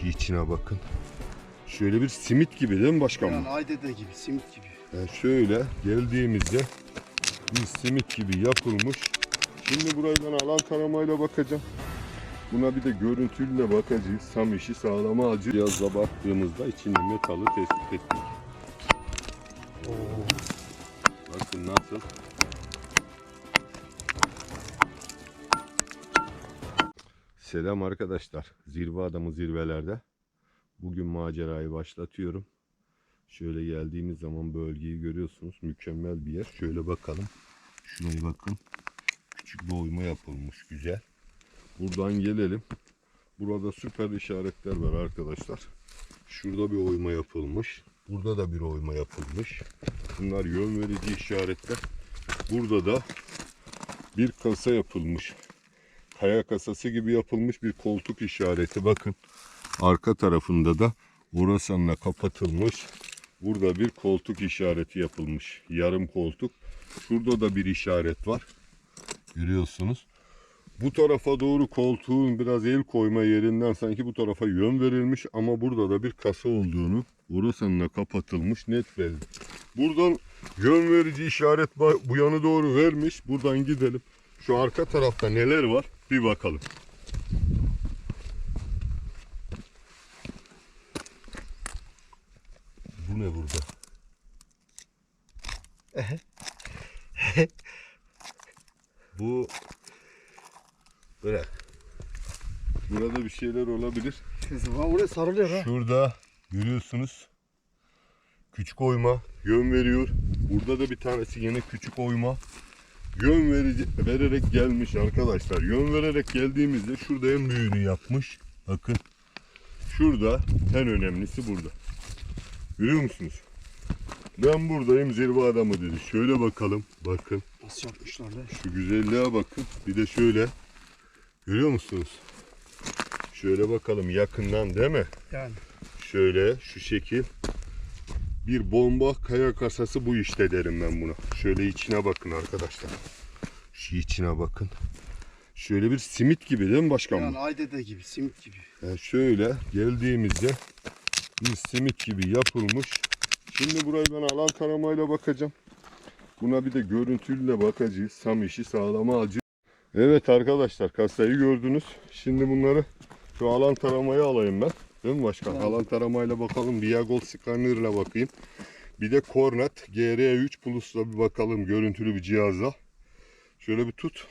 Şu içine bakın. Şöyle bir simit gibi değil mi başkanım? Yani aydede gibi, simit gibi. Yani şöyle geldiğimizde bir simit gibi yapılmış. Şimdi burayı alan taramayla bakacağım. Buna bir de görüntüyle bakacağız. Sam işi sağlama acı. Cihazla baktığımızda içinde metalı tespit ettik. Bakın nasıl. Selam arkadaşlar. Zirve adamı zirvelerde. Bugün macerayı başlatıyorum. Şöyle geldiğimiz zaman bölgeyi görüyorsunuz. Mükemmel bir yer. Şöyle bakalım. Şuraya bakın. Küçük bir oyma yapılmış. Güzel. Buradan gelelim. Burada süper işaretler var arkadaşlar. Şurada bir oyma yapılmış. Burada da bir oyma yapılmış. Bunlar yön verici işaretler. Burada da bir kasa yapılmış. Kaya kasası gibi yapılmış bir koltuk işareti. Bakın arka tarafında da orasanla kapatılmış. Burada bir koltuk işareti yapılmış. Yarım koltuk. Şurada da bir işaret var. Görüyorsunuz. Bu tarafa doğru koltuğun biraz el koyma yerinden sanki bu tarafa yön verilmiş ama burada da bir kasa olduğunu orasanla kapatılmış net belli. Buradan yön verici işaret bu yana doğru vermiş. Buradan gidelim. Şu arka tarafta neler var bir bakalım. Bu ne burada? Bu bırak. Burada bir şeyler olabilir. Ha oraya sarılıyor ha. Şurada görüyorsunuz. Küçük oyma yön veriyor. Burada da bir tanesi yine küçük oyma. Yön verici, vererek gelmiş arkadaşlar. Yön vererek geldiğimizde şurada en büyüğünü yapmış. Bakın. Şurada en önemlisi burada. Görüyor musunuz? Ben buradayım zirve adamı dedi. Şöyle bakalım. Bakın. Nasıl yapmışlar be? Şu güzelliğe bakın. Bir de şöyle. Görüyor musunuz? Şöyle bakalım yakından değil mi? Yani. Şöyle şu şekil. Bir bomba kaya kasası bu işte derim ben buna. Şöyle içine bakın arkadaşlar. Şu içine bakın. Şöyle bir simit gibi değil mi başkanım? Yani aydede gibi, simit gibi. Yani şöyle geldiğimizde bir simit gibi yapılmış. Şimdi burayı ben alan taramayla bakacağım. Buna bir de görüntüyle bakacağız. Sam işi sağlama acı. Evet arkadaşlar kasayı gördünüz. Şimdi bunları şu alan taramaya alayım ben. Değil mi başkan? Evet. Alan taramayla bakalım. Viagol scanner'la bakayım. Bir de Cornet GR3 Plus'la bir bakalım görüntülü bir cihazla. Şöyle bir tut.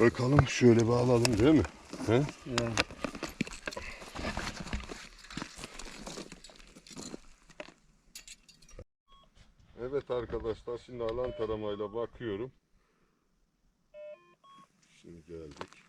Bakalım şöyle bir alalım değil mi? He? Yani. Evet arkadaşlar şimdi alan taramayla bakıyorum. Şimdi geldik.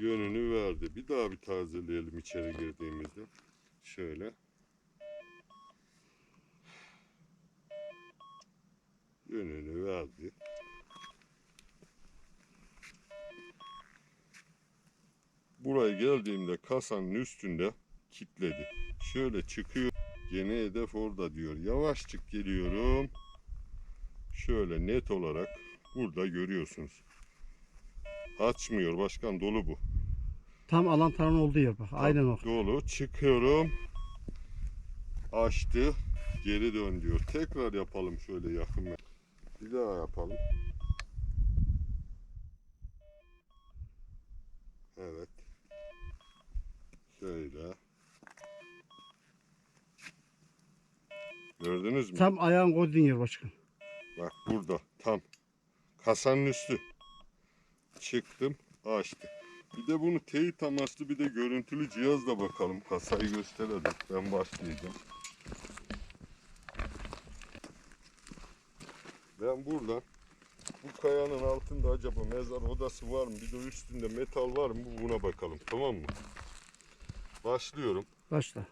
Yönünü verdi. Bir daha bir tazeleyelim içeri girdiğimizde. Şöyle. Yönünü verdi. Buraya geldiğimde kasanın üstünde kilitledi. Şöyle çıkıyor. Gene hedef orada diyor. Yavaşçık geliyorum. Şöyle net olarak burada görüyorsunuz. Açmıyor başkan dolu bu. Tam alan taran olduğu yer bak. Aynen o. Dolu. Çıkıyorum. Açtı. Geri dön diyor. Tekrar yapalım şöyle yakın. bir- Bir daha yapalım. Evet. Şöyle. Gördünüz mü? Tam ayağın koyduğun yer başkan. Bak burada tam kasanın üstü. Çıktım açtı. Bir de bunu teyit amaçlı bir de görüntülü cihazla bakalım. Kasayı gösterelim. Ben başlayacağım. Ben buradan bu kayanın altında acaba mezar odası var mı? Bir de üstünde metal var mı? Buna bakalım. Tamam mı? Başlıyorum. Başla.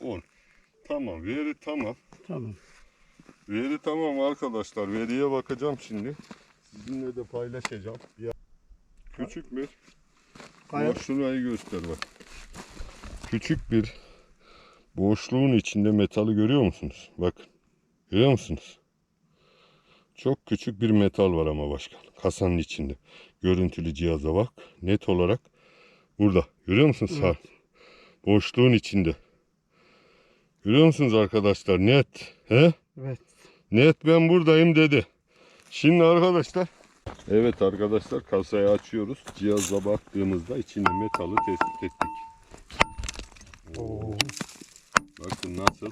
9, 10. Tamam veri tamam. Tamam. Veri tamam arkadaşlar. Veriye bakacağım şimdi. Sizinle de paylaşacağım. Ya. Küçük bir Bak şurayı göster bak. Küçük bir boşluğun içinde metalı görüyor musunuz? Bak. Görüyor musunuz? Çok küçük bir metal var ama başkan. Kasanın içinde. Görüntülü cihaza bak. Net olarak burada. Görüyor musunuz? Sağ. Boşluğun içinde. Görüyor musunuz arkadaşlar? Net. He? evet. Net ben buradayım dedi. Şimdi arkadaşlar Evet arkadaşlar kasayı açıyoruz. Cihaza baktığımızda içinde metalı tespit ettik. Oo. Bakın nasıl.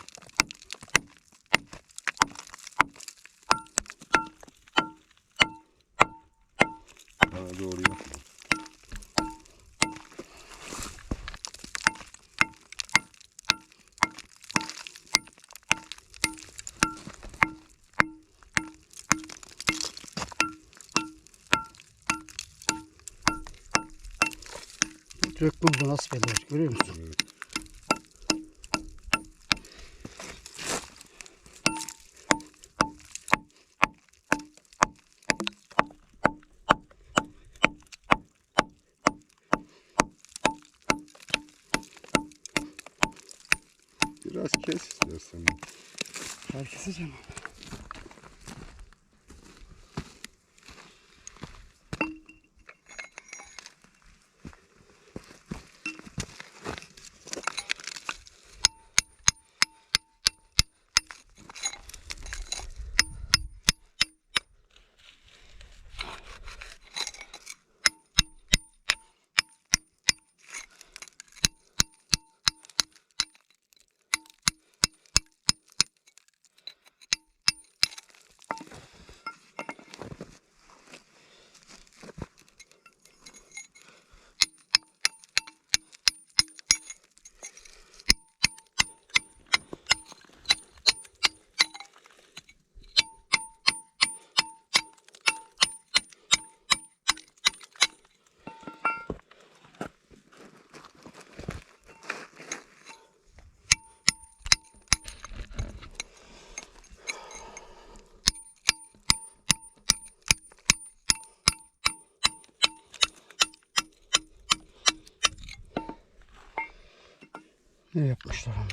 Direkt burada nasıl belli görüyor musun? Evet. Ne yapmışlar ama.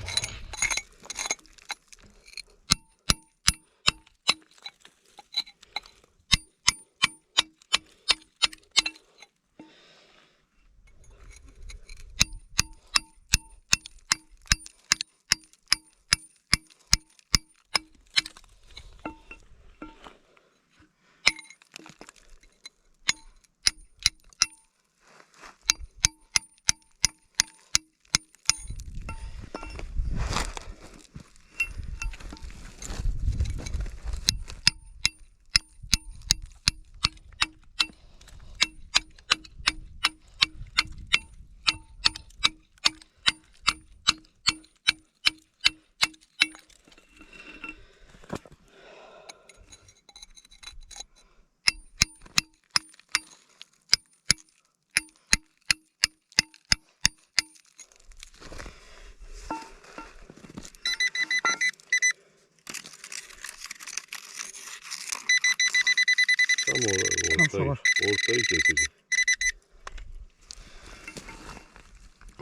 Tam ortayı, var. ortayı keseceğim.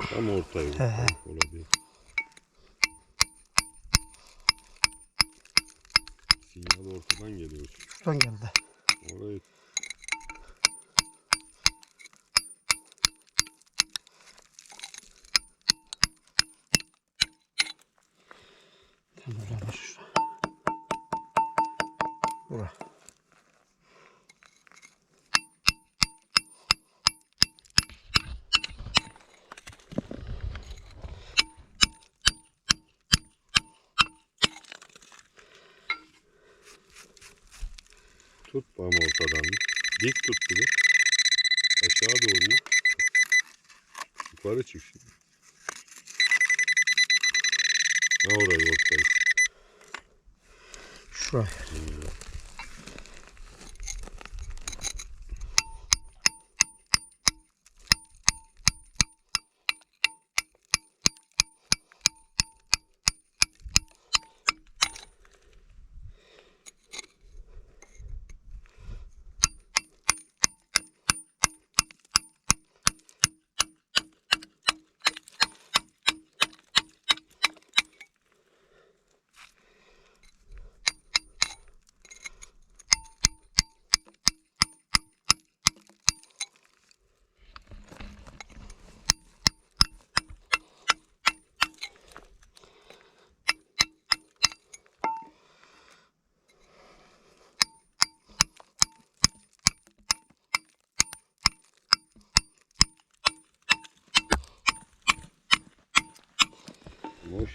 Tam ortayı. He. Olabilir. Sinyal ortadan geliyor. Şuradan geldi. Orayı Tam buradan şura. Bura. Tut bana ortadan. Dik tut de. Aşağı doğru. Yukarı çık şimdi. Ne orayı ortayı. Şuraya. O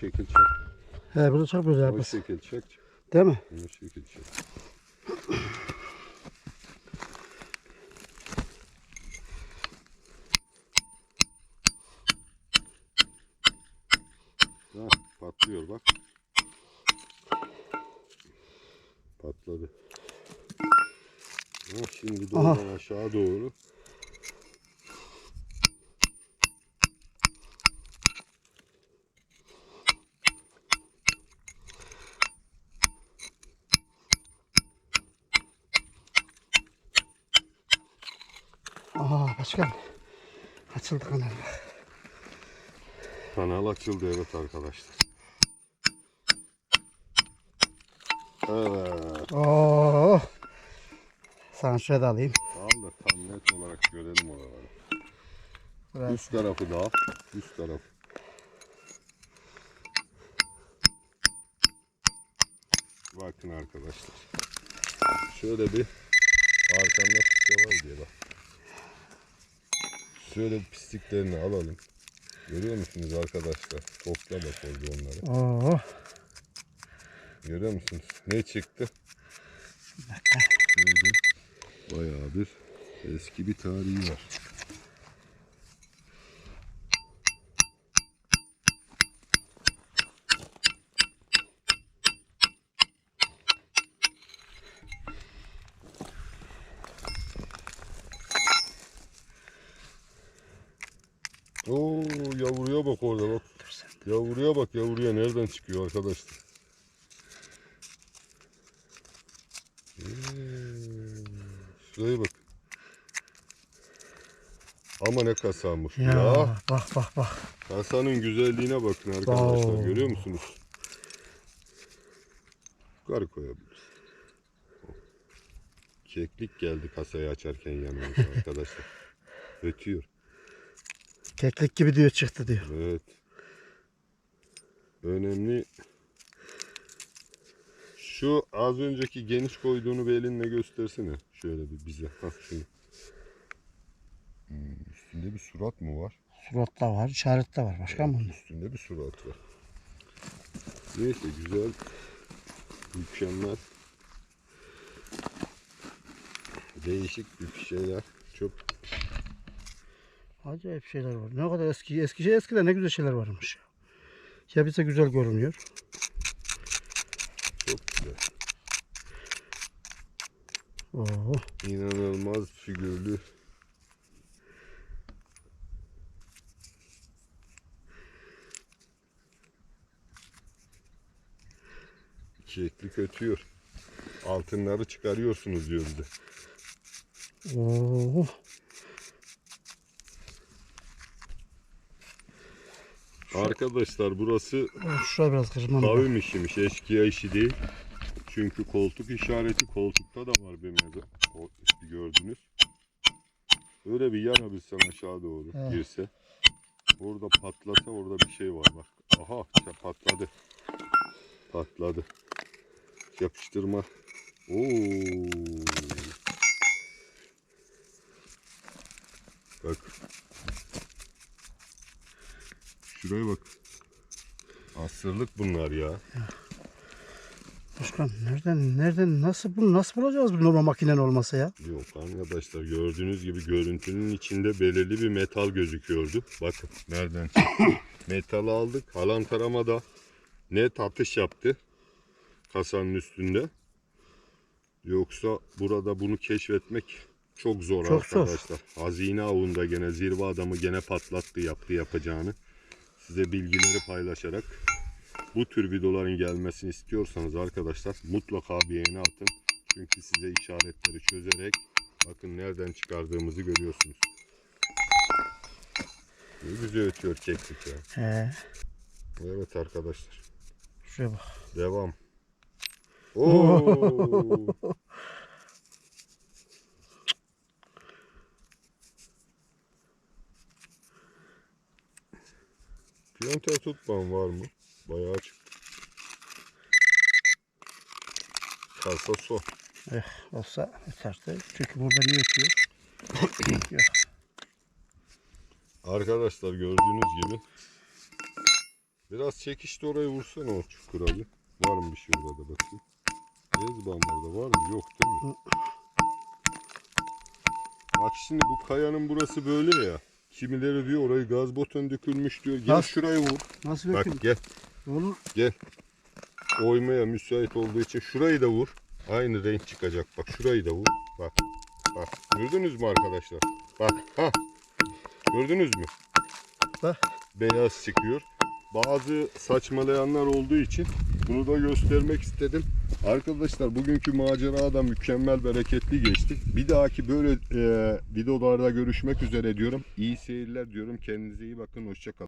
şekil çek. He bunu çok böyle O yapıyorsun. şekil çek. Değil mi? O şekil çek. Ha, patlıyor bak. Patladı. Ha, şimdi doğrudan aşağı doğru. Açıldı kanal. Kanal açıldı evet arkadaşlar. Evet. Oo. Sana şöyle alayım. Al da tam net olarak görelim oraları. Burası. Üst tarafı da. Üst taraf. Bakın arkadaşlar. Şöyle bir arkamda fıska var diye bak. Şöyle pisliklerini alalım. Görüyor musunuz arkadaşlar? Topla bak orada onları. Oo. Görüyor musunuz? Ne çıktı? Gördüm. Bayağı bir eski bir tarihi var. Yavruya bak yavruya nereden çıkıyor arkadaşlar. Hmm, Şuraya bak. Ama ne kasamış Ya, ya. bak bak bak. Kasanın güzelliğine bakın arkadaşlar. Oo. Görüyor musunuz? Yukarı koyabiliriz. Keklik geldi kasayı açarken yanımıza arkadaşlar. Ötüyor. Keklik gibi diyor çıktı diyor. Evet. Önemli. Şu az önceki geniş koyduğunu bir elinle göstersene. Şöyle bir bize. Hah şunu. Hmm, üstünde bir surat mı var? Surat da var, işaret de var. Başkan mı? Üstünde bir surat var. Neyse güzel. Mükemmel. Değişik bir şeyler. Çok Acayip şeyler var. Ne kadar eski, eski şey eskiden ne güzel şeyler varmış ya. Ya bize güzel görünüyor. çok güzel. Oo. İnanılmaz figürlü. Keklik ötüyor. Altınları çıkarıyorsunuz diyor bize. Oo. Arkadaşlar burası Şuraya biraz kırmam. kavim işiymiş, eşkıya işi değil. Çünkü koltuk işareti koltukta da var bir meze. O gördünüz. Öyle bir yanabilsen aşağı doğru Evet. girse. Orada patlasa orada bir şey var bak. Aha işte patladı. Patladı. Yapıştırma. Oo. Bak. Şuraya bak. Asırlık bunlar ya. Başkan nereden nereden nasıl bunu nasıl bulacağız bu normal makinen olmasa ya? Yok arkadaşlar gördüğünüz gibi görüntünün içinde belirli bir metal gözüküyordu. Bakın nereden çıktı. Metal aldık. Halam taramada net atış yaptı. Kasanın üstünde. Yoksa burada bunu keşfetmek çok zor Çok zor. arkadaşlar. Hazine avında gene zirve adamı gene patlattı yaptı yapacağını. Size bilgileri paylaşarak bu tür videoların gelmesini istiyorsanız arkadaşlar mutlaka beğeni atın. Çünkü size işaretleri çözerek bakın nereden çıkardığımızı görüyorsunuz. Ne güzel ötüyor keklik ya. He. Evet arkadaşlar. Şuraya bak. Devam. Oo. Piyonter tutmam var mı? Bayağı çıktı. Kasa son. Eh, olsa yeterdi. Çünkü burada niye ötüyor? Yok. Arkadaşlar gördüğünüz gibi Biraz çekişte orayı vursana o çukura bir. Var mı bir şey orada bakayım. Ezban orada var mı? Yok değil mi? Bak şimdi bu kayanın burası böyle ya. Kimileri diyor orayı gaz boton dökülmüş diyor. Gel Nasıl? şurayı vur. Nasıl Bak gel. Olur. Gel. Oymaya müsait olduğu için şurayı da vur. Aynı renk çıkacak. Bak şurayı da vur. Bak. Bak. Gördünüz mü arkadaşlar? Bak. Ha. Gördünüz mü? Bak. Beyaz çıkıyor. Bazı saçmalayanlar olduğu için bunu da göstermek istedim. Arkadaşlar bugünkü macera da mükemmel bereketli geçti. Bir dahaki böyle e, videolarda görüşmek üzere diyorum. İyi seyirler diyorum. Kendinize iyi bakın. Hoşçakalın.